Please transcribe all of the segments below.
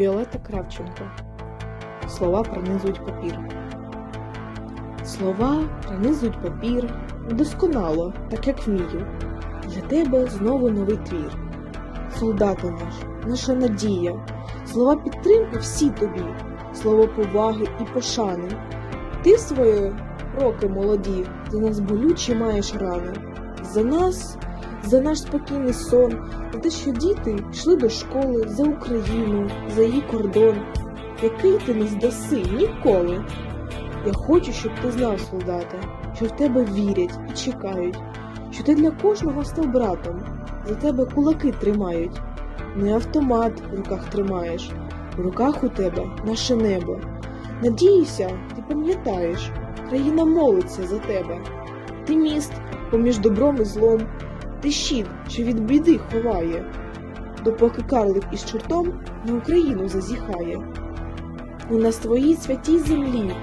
Віолетта Кравченко. Слова пронизують папір. Слова пронизують папір досконало, так як вмію. Для тебе знову новий твір. Солдати наш, наша надія, слова підтримки всі тобі, слово поваги і пошани. Ти свої роки молоді, за нас болючі маєш рани. За нас, за наш спокійний сон, за те, що діти йшли до школи за Україну, за її кордон, який ти не здаси ніколи. Я хочу, щоб ти знав, солдате, що в тебе вірять і чекають, що ти для кожного став братом, за тебе кулаки тримають. Не автомат в руках тримаєш, в руках у тебе наше небо. Надіюся, ти пам'ятаєш, країна молиться за тебе. Ти міст поміж добром і злом, щит, що від біди ховає, допоки карлик із чортом на Україну зазіхає. І на своїй святій землі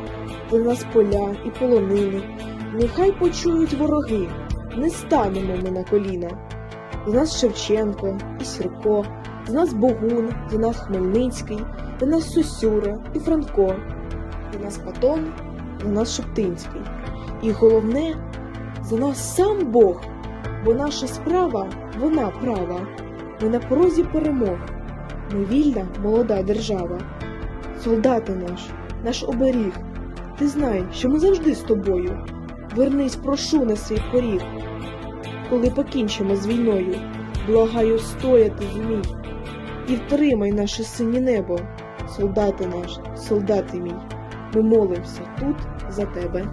за нас поля і полонини. Нехай почують вороги, не станемо ми на коліна. За нас Шевченко і Сірко, за нас Богун, за нас Хмельницький, за нас Сосюра і Франко, за нас Патон, за нас Шептинський. І головне, за нас сам Бог, бо наша справа, вона права. Ми на порозі перемог. Ми вільна, молода держава. Солдати наш, наш оберіг. Ти знай, що ми завжди з тобою. Вернись, прошу на свій поріг. Коли покінчимо з війною, благаю стояти зумій. І втримай наше синє небо, солдати наш, солдати мій. Ми молимося тут за тебе.